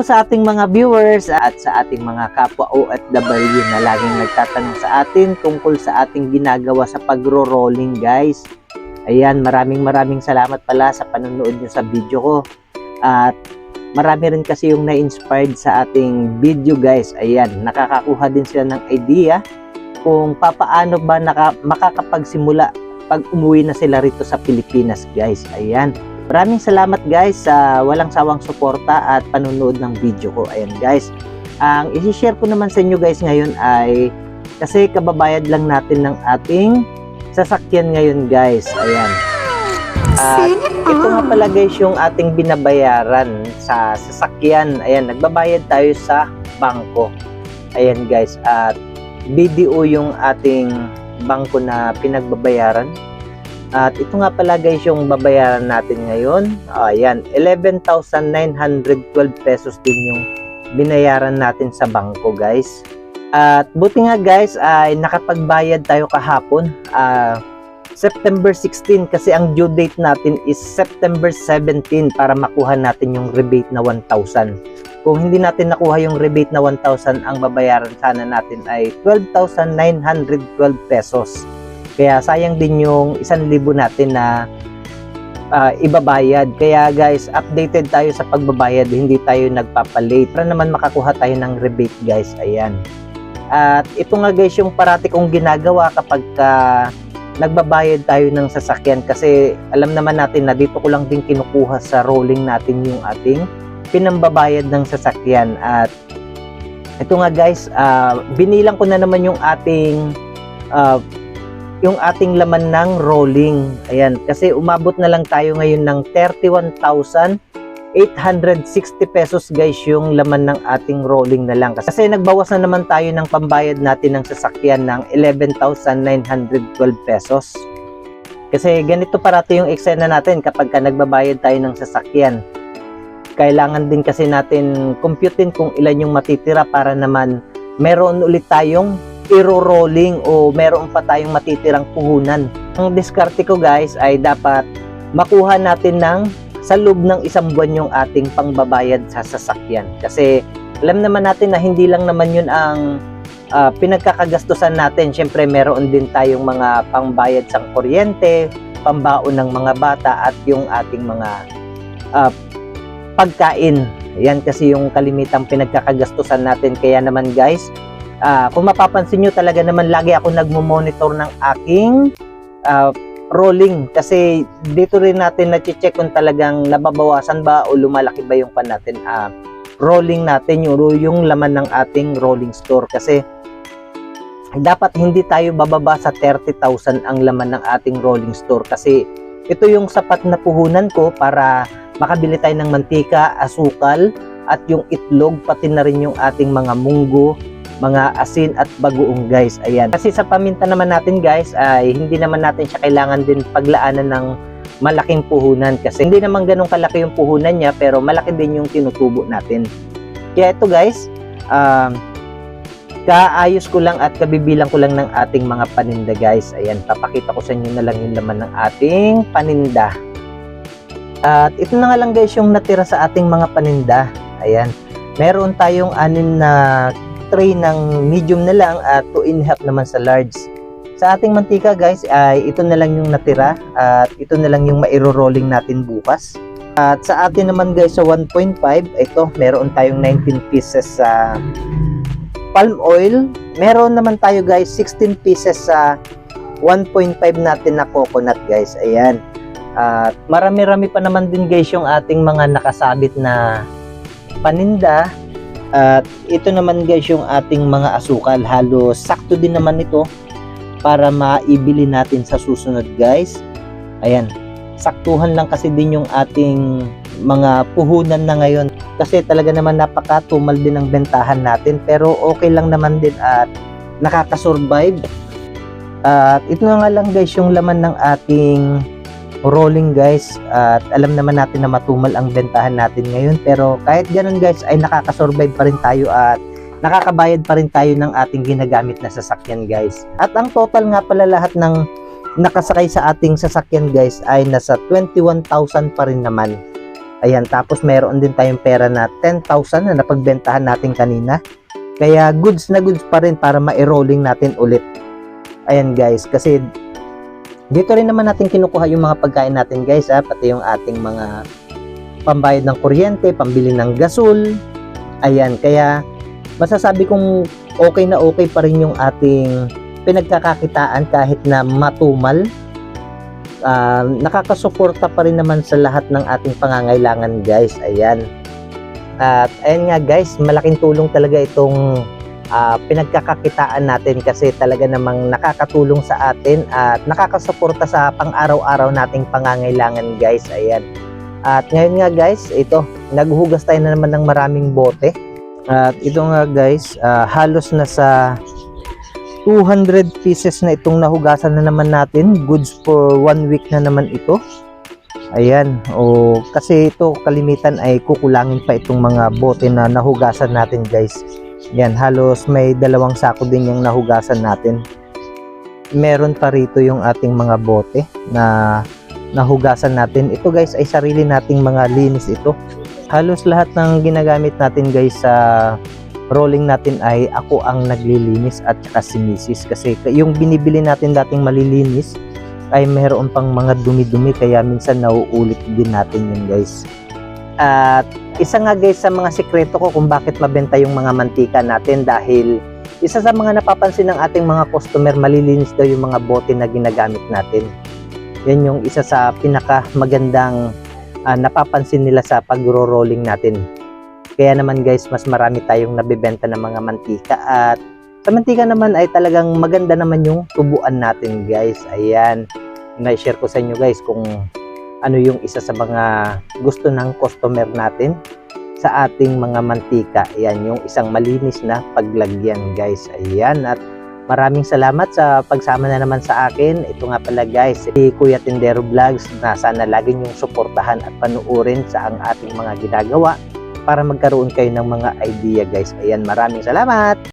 sa ating mga viewers at sa ating mga kapwa OFW na laging nagtatanong sa atin tungkol sa ating ginagawa sa pagro-rolling guys. Ayan, maraming maraming salamat pala sa panonood nyo sa video ko. At marami rin kasi yung na-inspired sa ating video guys. Ayan, nakakakuha din sila ng idea kung papaano ba naka, makakapagsimula pag umuwi na sila rito sa Pilipinas guys. Ayan. Maraming salamat guys sa walang sawang suporta at panunood ng video ko. Ayan guys. Ang isi-share ko naman sa inyo guys ngayon ay kasi kababayad lang natin ng ating sasakyan ngayon guys. Ayan. At ito nga pala guys yung ating binabayaran sa sasakyan. Ayan, nagbabayad tayo sa bangko. Ayan guys. At BDO yung ating bangko na pinagbabayaran. At ito nga pala guys yung babayaran natin ngayon. Ayan, 11,912 pesos din yung binayaran natin sa bangko guys. At buti nga guys ay nakapagbayad tayo kahapon. Ah, September 16 kasi ang due date natin is September 17 para makuha natin yung rebate na 1,000. Kung hindi natin nakuha yung rebate na 1,000, ang babayaran sana natin ay 12,912 pesos. Kaya sayang din yung 1,000 natin na ah, ibabayad. Kaya guys, updated tayo sa pagbabayad, hindi tayo nagpapalate para naman makakuha tayo ng rebate guys. Ayan. At ito nga guys yung parati kong ginagawa kapag ka nagbabayad tayo ng sasakyan kasi alam naman natin na dito ko lang din kinukuha sa rolling natin yung ating pinambabayad ng sasakyan at ito nga guys ah, binilang ko na naman yung ating ah, yung ating laman ng rolling. Ayan kasi umabot na lang tayo ngayon ng 31,860 pesos guys yung laman ng ating rolling na lang. Kasi nagbawas na naman tayo ng pambayad natin ng sasakyan ng 11,912 pesos. Kasi ganito parati yung eksena natin kapag ka nagbabayad tayo ng sasakyan. Kailangan din kasi natin computein kung ilan yung matitira para naman meron ulit tayong iro-rolling o meron pa tayong matitirang puhunan. Ang diskarte ko guys ay dapat makuha natin ng sa loob ng isang buwan yung ating pangbabayad sa sasakyan. Kasi alam naman natin na hindi lang naman yun ang ah, pinagkakagastusan natin. Siyempre meron din tayong mga pangbayad sa kuryente, pambaon ng mga bata at yung ating mga ah, pagkain. Yan kasi yung kalimitang pinagkakagastusan natin. Kaya naman guys, ah, kung mapapansin nyo talaga naman lagi ako nagmo-monitor ng aking ah, rolling. Kasi dito rin natin na-check kung talagang nababawasan ba o lumalaki ba yung pan natin. ah, rolling natin yung, yung laman ng ating rolling store. Kasi dapat hindi tayo bababa sa 30,000 ang laman ng ating rolling store kasi ito yung sapat na puhunan ko para makabili tayo ng mantika, asukal, at yung itlog, pati na rin yung ating mga munggo, mga asin at bagoong guys. Ayan. Kasi sa paminta naman natin guys, ay hindi naman natin siya kailangan din paglaanan ng malaking puhunan kasi hindi naman ganun kalaki yung puhunan niya pero malaki din yung tinutubo natin. Kaya ito guys, um, kaayos ko lang at kabibilang ko lang ng ating mga paninda guys. Ayan, papakita ko sa inyo na lang yung laman ng ating paninda. At ito na nga lang guys yung natira sa ating mga paninda. Ayan. Meron tayong anin na tray ng medium na lang at 2 and half naman sa large. Sa ating mantika guys ay ito na lang yung natira at ito na lang yung mairo-rolling natin bukas. At sa atin naman guys sa 1.5, ito meron tayong 19 pieces sa palm oil. Meron naman tayo guys 16 pieces sa 1.5 natin na coconut guys. Ayan. At marami-rami pa naman din guys yung ating mga nakasabit na paninda. At ito naman guys yung ating mga asukal. Halos sakto din naman ito para maibili natin sa susunod guys. Ayan. Saktuhan lang kasi din yung ating mga puhunan na ngayon. Kasi talaga naman napakatumal din ang bentahan natin. Pero okay lang naman din at nakakasurvive. At ito na nga lang guys yung laman ng ating rolling guys at alam naman natin na matumal ang bentahan natin ngayon pero kahit ganun guys ay nakakasurvive pa rin tayo at nakakabayad pa rin tayo ng ating ginagamit na sasakyan guys at ang total nga pala lahat ng nakasakay sa ating sasakyan guys ay nasa 21,000 pa rin naman Ayan, tapos meron din tayong pera na 10,000 na napagbentahan natin kanina. Kaya goods na goods pa rin para ma-rolling natin ulit. Ayan guys, kasi dito rin naman natin kinukuha yung mga pagkain natin guys, ha? pati yung ating mga pambayad ng kuryente, pambili ng gasol. Ayan, kaya masasabi kong okay na okay pa rin yung ating pinagkakakitaan kahit na matumal ah, nakakasuporta pa rin naman sa lahat ng ating pangangailangan guys. Ayan. At ayan nga guys, malaking tulong talaga itong ah, pinagkakakitaan natin kasi talaga namang nakakatulong sa atin at nakakasuporta sa pang-araw-araw nating pangangailangan guys. Ayan. At ngayon nga guys, ito, naghuhugas tayo na naman ng maraming bote. At ito nga guys, ah, halos na sa 200 pieces na itong nahugasan na naman natin. Goods for one week na naman ito. Ayan. O, kasi ito kalimitan ay kukulangin pa itong mga bote na nahugasan natin guys. Yan, halos may dalawang sako din yung nahugasan natin. Meron pa rito yung ating mga bote na nahugasan natin. Ito guys ay sarili nating mga linis ito. Halos lahat ng ginagamit natin guys sa rolling natin ay ako ang naglilinis at saka si Mrs. Kasi yung binibili natin dating malilinis ay mayroon pang mga dumi-dumi kaya minsan nauulit din natin yun guys. At isa nga guys sa mga sikreto ko kung bakit mabenta yung mga mantika natin dahil isa sa mga napapansin ng ating mga customer malilinis daw yung mga bote na ginagamit natin. Yan yung isa sa pinaka magandang ah, napapansin nila sa pagro-rolling natin. Kaya naman guys, mas marami tayong nabibenta ng mga mantika at sa mantika naman ay talagang maganda naman yung tubuan natin guys. Ayan, na-share ko sa inyo guys kung ano yung isa sa mga gusto ng customer natin sa ating mga mantika. Ayan, yung isang malinis na paglagyan guys. Ayan, at maraming salamat sa pagsama na naman sa akin. Ito nga pala guys, si Kuya Tindero Vlogs na sana lagi niyong suportahan at panuorin sa ang ating mga ginagawa para magkaroon kayo ng mga idea guys. Ayan, maraming salamat!